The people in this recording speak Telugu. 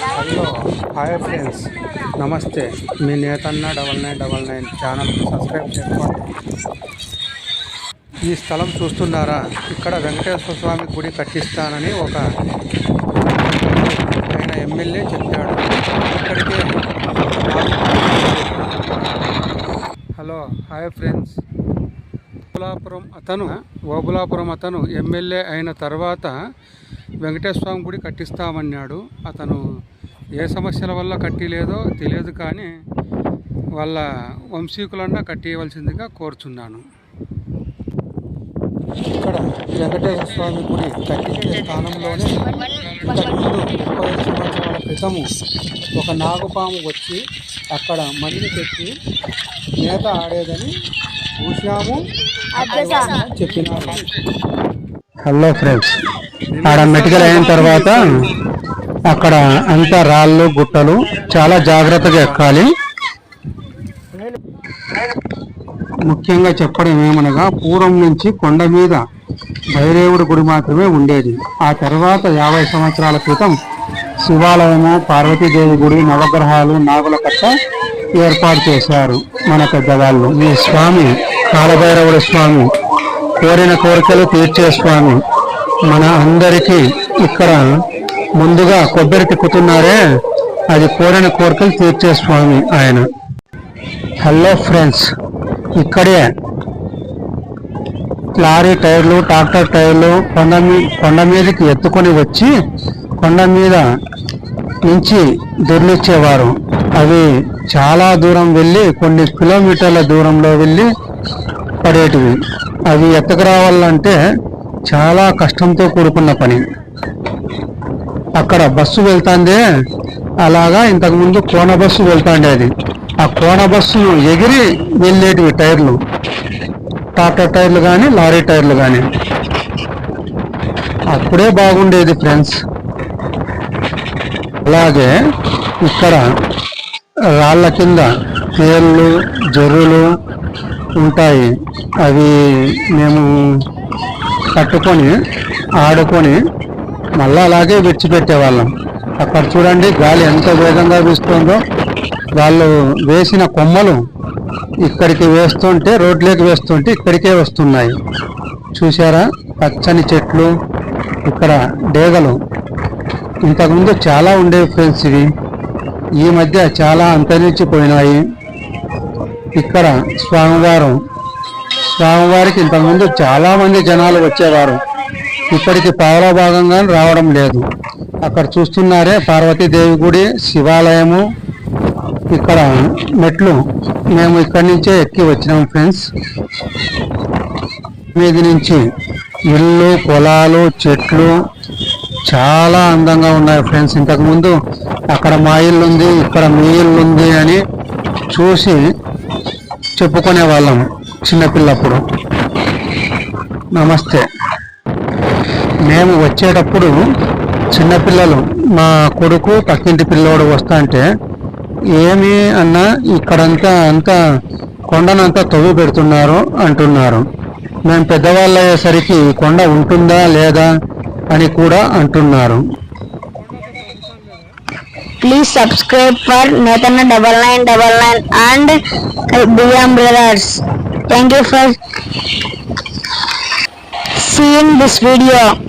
Hello hi friends. నమస్తే. మీ Nethanna double nine double nine channel subscribe చేసుకోండి. ఈ స్థలం చూస్తున్నారా? ఇక్కడ వెంకటేశ్వర స్వామి గుడి కట్టిస్తానని ఒక ఆయన ఎమ్మెల్యే చెప్పాడు. ఇక్కడికే హలో హాయ్ ఫ్రెండ్స్. ఓబులాపురం అతను ఓబులాపురం అతను ఎమ్మెల్యే అయిన తర్వాత వెంకటేశ్వర స్వామి గుడి కట్టిస్తామన్నాడు. అతను ఏ సమస్యల వల్ల కట్టిలేదో తెలియదు కానీ వాళ్ళ వంశీకులన్నా కట్టియవలసిందిగా కోరుచున్నాను. ఇక్కడ వెంకటేశ్వర స్వామి గుడి కట్టించే స్థానంలోనే ఇంతకుముందు ముప్పై సంవత్సరాల క్రితము ఒక నాగుపాము వచ్చి అక్కడ మడిని పెట్టి మేత ఆడేదని చూసాము చెప్పినారు. హలో ఫ్రెండ్స్ ఆడ మెటికల్ అయిన తర్వాత అక్కడ అంతా రాళ్ళు గుట్టలు చాలా జాగ్రత్తగా ఎక్కాలి. ముఖ్యంగా చెప్పడం ఏమనగా పూర్వం నుంచి కొండ మీద భైరేవుడి గుడి మాత్రమే ఉండేది. ఆ తర్వాత యాభై సంవత్సరాల క్రితం శివాలయము పార్వతీదేవి గుడి నవగ్రహాలు నాగుల కట్ట ఏర్పాటు చేశారు మన పెద్దవాళ్ళు. ఈ స్వామి కాలభైరవుడి స్వామి కోరిన కోరికలు తీర్చే స్వామి. మన అందరికీ ఇక్కడ ముందుగా కొబ్బరి తిక్కుతున్నారే అది కోరిన కోరికలు తీర్చే స్వామి ఆయన. హలో ఫ్రెండ్స్ ఇక్కడే లారీ టైర్లు ట్రాక్టర్ టైర్లు కొండ మీ కొండ మీదకి ఎత్తుకొని వచ్చి కొండ మీద నుంచి దొర్లిచ్చేవారు. అవి చాలా దూరం వెళ్ళి కొన్ని కిలోమీటర్ల దూరంలో వెళ్ళి పడేటివి. అవి ఎత్తుకు రావాలంటే చాలా కష్టంతో కూడుకున్న పని. అక్కడ బస్సు వెళ్తాందే అలాగా ఇంతకుముందు కోన బస్సు వెళ్తాండే అది ఆ కోన బస్సును ఎగిరి వెళ్ళేటివి టైర్లు. టాటా టైర్లు కానీ లారీ టైర్లు కానీ అప్పుడే బాగుండేది ఫ్రెండ్స్. అలాగే ఇక్కడ రాళ్ళ కింద తేళ్ళు జర్రులు ఉంటాయి. అవి మేము కట్టుకొని ఆడుకొని మళ్ళీ అలాగే విడిచిపెట్టేవాళ్ళం అక్కడ చూడండి గాలి ఎంత వేగంగా వీస్తుందో. వాళ్ళు వేసిన కొమ్మలు ఇక్కడికి వేస్తుంటే రోడ్లోకి వేస్తుంటే ఇక్కడికే వస్తున్నాయి. చూసారా పచ్చని చెట్లు ఇక్కడ డేగలు. ఇంతకుముందు చాలా ఉండేవి ఫ్రెండ్స్ ఇవి. ఈ మధ్య చాలా అంతరించిపోయినాయి. ఇక్కడ స్వామివారు స్వామివారికి ఇంతకుముందు చాలామంది జనాలు వచ్చేవారు. ఇప్పటికి పావుల భాగంగా రావడం లేదు. అక్కడ చూస్తున్నారే పార్వతీదేవి గుడి శివాలయము ఇక్కడ మెట్లు. మేము ఇక్కడి నుంచే ఎక్కి వచ్చినాం ఫ్రెండ్స్. మీద నుంచి ఇల్లు పొలాలు చెట్లు చాలా అందంగా ఉన్నాయి ఫ్రెండ్స్. ఇంతకుముందు అక్కడ మా ఇల్లు ఉంది ఇక్కడ మీ ఇల్లు ఉంది అని చూసి చెప్పుకునే వాళ్ళము చిన్నపిల్లప్పుడు. నమస్తే. మేము వచ్చేటప్పుడు చిన్నపిల్లలు మా కొడుకు పక్కింటి పిల్లోడు వస్తా అంటే ఏమి అన్నా ఇక్కడంతా అంతా కొండనంతా తవ్వి పెడుతున్నారు అంటున్నారు. మేము పెద్దవాళ్ళు అయ్యేసరికి కొండ ఉంటుందా లేదా అని కూడా అంటున్నారు. Please subscribe for Nathana double nine double nine and BM brothers Thank you for seeing this video.